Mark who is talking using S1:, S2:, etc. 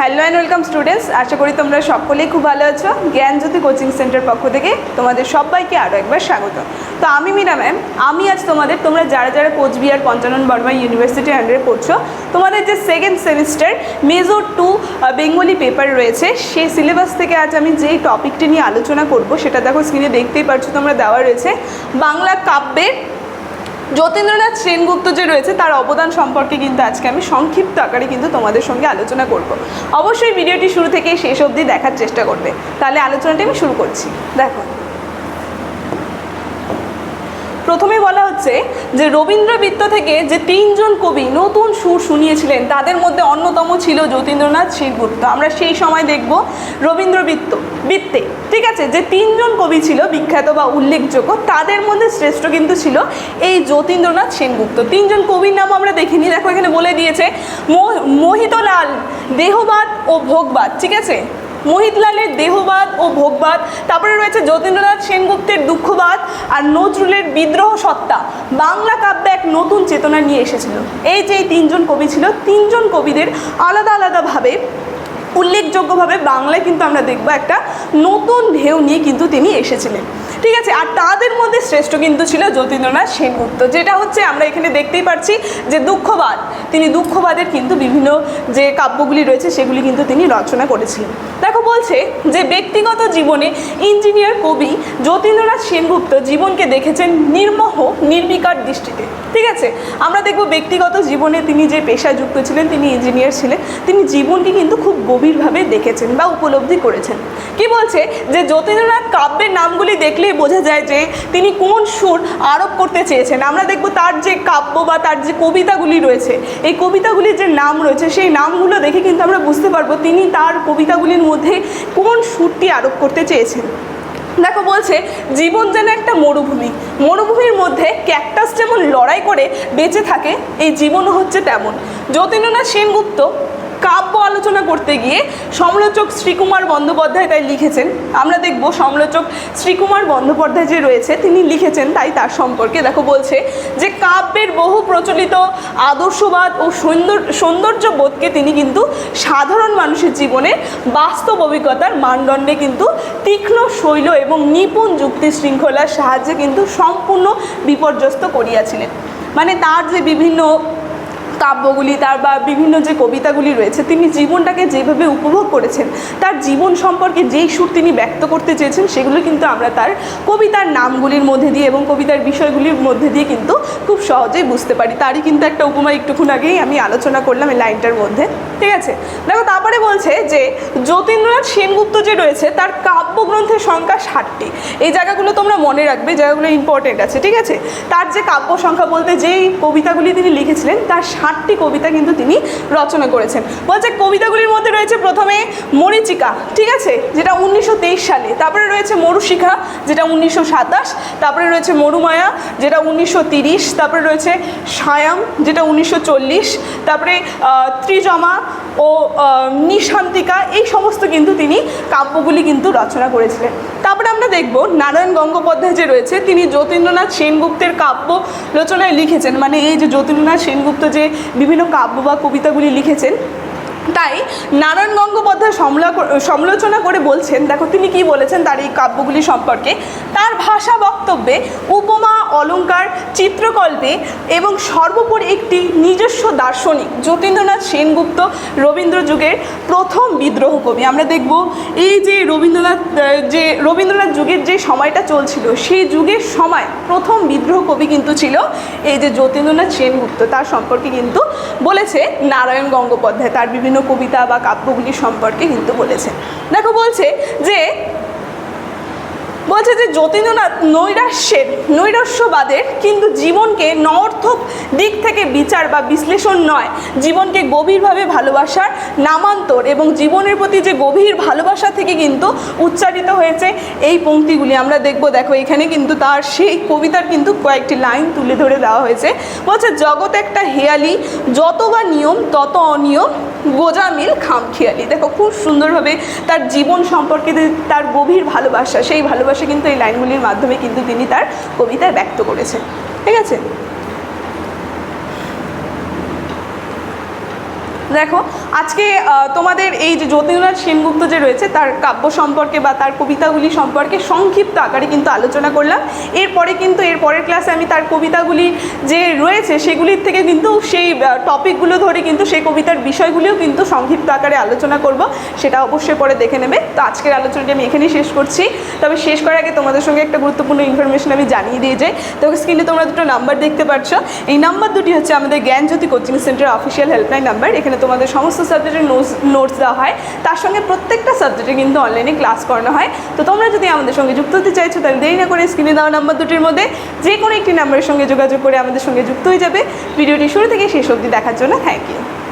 S1: Hello and welcome students আশা করি তোমরা সকলেই খুব ভালো আছো। জ্ঞানজ্যোতি কোচিং সেন্টার পক্ষ থেকে তোমাদের সবাইকে আরও একবার স্বাগত। তো আমি মিনা ম্যাম। আমি আজ তোমাদের, তোমরা যারা যারা কোচবিহার পঞ্চানন বর্মা ইউনিভার্সিটি আন্ডারে পড়ছো, তোমাদের যে second semester major two Bengali paper রয়েছে, সেই সিলেবাস থেকে আজ আমি যেই টপিকটি নিয়ে আলোচনা করব, সেটা দেখো স্ক্রিনে দেখতেই পারছ তোমরা দেওয়া রয়েছে। বাংলা কাব্যের যতীন্দ্রনাথ সেনগুপ্ত যে রয়েছে, তার অবদান সম্পর্কে কিন্তু আজকে আমি সংক্ষিপ্ত আকারে কিন্তু তোমাদের সঙ্গে আলোচনা করব। অবশ্যই ভিডিওটি শুরু থেকে শেষ অবধি দেখার চেষ্টা করবে। তাহলে আলোচনাটি আমি শুরু করছি। দেখো। প্রথমে বলা হচ্ছে যে রবীন্দ্রবৃত্ত থেকে যে তিনজন কবি নতুন সুর শুনিয়েছিলেন, তাদের মধ্যে অন্যতম ছিল যতীন্দ্রনাথ সেনগুপ্ত আমরা সেই সময় দেখব রবীন্দ্রবৃত্ত বৃত্তে ঠিক আছে? যে তিনজন কবি ছিল বিখ্যাত বা উল্লেখযোগ্য, তাদের মধ্যে শ্রেষ্ঠ কিন্তু ছিল এই যতীন্দ্রনাথ সেনগুপ্ত। তিনজন কবির নাম আমরা দেখিনি। দেখো এখানে বলে দিয়েছে মোহ- মোহিতলাল, দেহবাদ ও ভোগবাদ ঠিক আছে? মোহিতলালের দেহবাদ ও ভোগবাদ। তারপরে রয়েছে যতীন্দ্রনাথ সেনগুপ্তের দুঃখবাদ আর নজরুলের বিদ্রোহ সত্তা। বাংলা কাব্যে এক নতুন চেতনা নিয়ে এসেছিল। এই যে তিনজন কবি ছিল, তিনজন কবিদের আলাদা আলাদাভাবে, উল্লেখযোগ্যভাবে বাংলায় কিন্তু আমরা দেখব একটা নতুন ঢেউ নিয়ে কিন্তু তিনি এসেছিলেন। ঠিক আছে, আর তাদের মধ্যে শ্রেষ্ঠ কিন্তু ছিল যতীন্দ্রনাথ সেনগুপ্ত যেটা হচ্ছে আমরা এখানে দেখতেই পাচ্ছি যে দুঃখবাদ, তিনি দুঃখবাদের কিন্তু বিভিন্ন যে কাব্যগুলি রয়েছে সেগুলি কিন্তু তিনি রচনা করেছিলেন। দেখো বলছে যে ব্যক্তিগত জীবনে ইঞ্জিনিয়ার কবি যতীন্দ্রনাথ সেনগুপ্ত জীবনকে দেখেছেন নির্মহ, নির্বিকার দৃষ্টিতে। ঠিক আছে? আমরা দেখব ব্যক্তিগত জীবনে তিনি যে পেশায় যুক্ত ছিলেন, তিনি ইঞ্জিনিয়ার ছিলেন, তিনি জীবনকে কিন্তু খুব গভীরভাবে দেখেছেন বা উপলব্ধি করেছেন। কি বলছে? যে যতীন্দ্রনাথ কাব্যের নামগুলি দেখলেই বোঝা যায় যে তিনি কোন সুর আরোপ করতে চেয়েছেন। আমরা দেখব তার যে কাব্য বা তার যে কবিতাগুলি রয়েছে, এই কবিতাগুলির যে নাম রয়েছে, সেই নামগুলো দেখে কিন্তু আমরা বুঝতে পারব তিনি তার কবিতাগুলির মধ্যে কোন সুরটি আরোপ করতে চেয়েছেন? দেখো, বলছে, জীবন যেন একটা মরুভূমি। মরুভূমির মধ্যে ক্যাকটাস যেমন লড়াই করে বেঁচে থাকে, এই জীবনও হচ্ছে তেমন। যতীন্দ্রনাথ সেনগুপ্ত কাব্য আলোচনা করতে গিয়ে সমালোচক শ্রীকুমার বন্দ্যোপাধ্যায় তাই লিখেছেন। আমরা দেখব সমালোচক শ্রীকুমার বন্দ্যোপাধ্যায় যে রয়েছে, তিনি লিখেছেন তাই তার সম্পর্কে। দেখো, বলছে যে কাব্যের বহু প্রচলিত আদর্শবাদ ও সৌন্দর্য সৌন্দর্যবোধকে তিনি কিন্তু সাধারণ মানুষের জীবনে বাস্তব অভিজ্ঞতার মানদণ্ডে কিন্তু তীক্ষ্ণ শৈল এবং নিপুণ যুক্তি শৃঙ্খলার সাহায্যে কিন্তু সম্পূর্ণ বিপর্যস্ত করিয়াছিলেন। মানে তার যে বিভিন্ন কাব্যগুলি, তার বা বিভিন্ন যে কবিতাগুলি রয়েছে, তিনি জীবনটাকে যেভাবে উপভোগ করেছেন, তার জীবন সম্পর্কে যেই সুর তিনি ব্যক্ত করতে চেয়েছেন, সেগুলো কিন্তু আমরা তার কবিতার নামগুলির মধ্যে দিয়ে এবং কবিতার বিষয়গুলির মধ্যে দিয়ে কিন্তু খুব সহজেই বুঝতে পারি। তারই কিন্তু একটা উপমা একটুক্ষণ আগেই আমি আলোচনা করলাম এই লাইনটার মধ্যে। ঠিক আছে। দেখো, তারপরে বলছে যে, যতীন্দ্রনাথ সেনগুপ্ত যে রয়েছে, তার কাব্যগ্রন্থের সংখ্যা ষাটটি। এই জায়গাগুলো তোমরা মনে রাখবে, জায়গাগুলো ইম্পর্টেন্ট আছে, ঠিক আছে? তার যে কাব্য সংখ্যা বলতে, যেই কবিতাগুলি তিনি লিখেছিলেন, তার ষাটটি কবিতা কিন্তু তিনি রচনা করেছেন। বলছে, কবিতাগুলির মধ্যে রয়েছে প্রথমে মরিচিকা, ঠিক আছে? যেটা উনিশশো তেইশ সালে। তারপরে রয়েছে মরুশিখা, যেটা উনিশশো সাতাশ। তারপরে রয়েছে মরুমায়া, যেটা উনিশশো তারপরে রয়েছে সায়াম, যেটা উনিশশো চল্লিশ। তারপরে ত্রিজমা ও নিঃশান্তিকা, এই সমস্ত কিন্তু তিনি কাব্যগুলি কিন্তু রচনা করেছিলেন। তারপরে আমরা দেখব নারায়ণ গঙ্গোপাধ্যায় যে রয়েছে, তিনি যতীন্দ্রনাথ সেনগুপ্তের কাব্য রচনায় লিখেছেন। মানে এই যে যতীন্দ্রনাথ সেনগুপ্ত যে বিভিন্ন কাব্য বা কবিতাগুলি লিখেছেন, তাই নারায়ণ গঙ্গোপাধ্যায় সমলা সমালোচনা করে বলছেন, দেখো তিনি কি বলেছেন তার এই কাব্যগুলি সম্পর্কে, তার ভাষা বক্তব্যে উপমা অলঙ্কার, চিত্রকল্পে এবং সর্বোপরি একটি নিজস্ব দার্শনিক, যতীন্দ্রনাথ সেনগুপ্ত রবীন্দ্র যুগের প্রথম বিদ্রোহ কবি। আমরা দেখব এই যে রবীন্দ্রনাথ যে রবীন্দ্রনাথ যুগের যে সময়টা চলছিল, সেই যুগের সময় প্রথম বিদ্রোহ কবি কিন্তু ছিল এই যে যতীন্দ্রনাথ সেনগুপ্ত। তার সম্পর্কে কিন্তু বলেছে নারায়ণ গঙ্গোপাধ্যায়। তার বিভিন্ন কবিতা বা কাব্যগুলি সম্পর্কে কিন্তু বলেছে। দেখো বলছে যে বলছে যে যতীন্দ্রনাথ নৈরাশ্যের নৈরাস্যবাদের কিন্তু জীবনকে নর্থক দিক থেকে বিচার বা বিশ্লেষণ নয়। জীবনকে গভীরভাবে ভালোবাসার নামান্তর এবং জীবনের প্রতি যে গভীর ভালোবাসা থেকে কিন্তু উচ্চারিত হয়েছে এই পংক্তিগুলি আমরা দেখব। দেখো, এখানে কিন্তু তার সেই কবিতার কিন্তু কয়েকটি লাইন তুলে ধরে দেওয়া হয়েছে। বলছে, জগৎ একটা হেয়ালি, যত বা নিয়ম, তত অনিয়ম গোজামিল খামখেয়ালি। দেখো, খুব সুন্দরভাবে তার জীবন সম্পর্কে তার গভীর ভালোবাসা, সেই ভালোবাসা কিন্তু এই লাইনগুলির মাধ্যমে কিন্তু তিনি তার কবিতায় ব্যক্ত করেছেন। ঠিক আছে? দেখো, আজকে তোমাদের এই যে যতীন্দ্রনাথ সেনগুপ্ত যে রয়েছে, তার কাব্য সম্পর্কে বা তার কবিতাগুলি সম্পর্কে সংক্ষিপ্ত আকারে কিন্তু আলোচনা করলাম। এরপরে কিন্তু, এর পরের ক্লাসে আমি তার কবিতাগুলি যে রয়েছে, সেগুলির থেকে কিন্তু সেই টপিকগুলো ধরে কিন্তু সেই কবিতার বিষয়গুলিও কিন্তু সংক্ষিপ্ত আকারে আলোচনা করব। সেটা অবশ্যই পরে দেখে নেবে। তো আজকের আলোচনাটি আমি এখানেই শেষ করছি। তবে শেষ করার আগে তোমাদের সঙ্গে একটা গুরুত্বপূর্ণ ইনফরমেশন আমি জানিয়ে দিয়ে যাই তো স্ক্রিনে তোমরা দুটো নাম্বার দেখতে পাচ্ছ এই নাম্বার দুটি হচ্ছে আমাদের Gyanjyoti coaching centre official helpline number এখানে তোমাদের সমস্ত সাবজেক্টের নোটস নোটস দেওয়া হয়। তার সঙ্গে প্রত্যেকটা সাবজেক্টে কিন্তু অনলাইনে ক্লাস করানো হয়। তো তোমরা যদি আমাদের সঙ্গে যুক্ত হতে চাইছো, তাহলে দেরি না করে স্ক্রিনে দেওয়া নাম্বার দুটির মধ্যে যে কোনো একটি নাম্বারের সঙ্গে যোগাযোগ করে আমাদের সঙ্গে যুক্ত হয়ে যাবে। ভিডিওটি শুরু থেকে শেষ অবধি দেখার জন্য থ্যাংক ইউ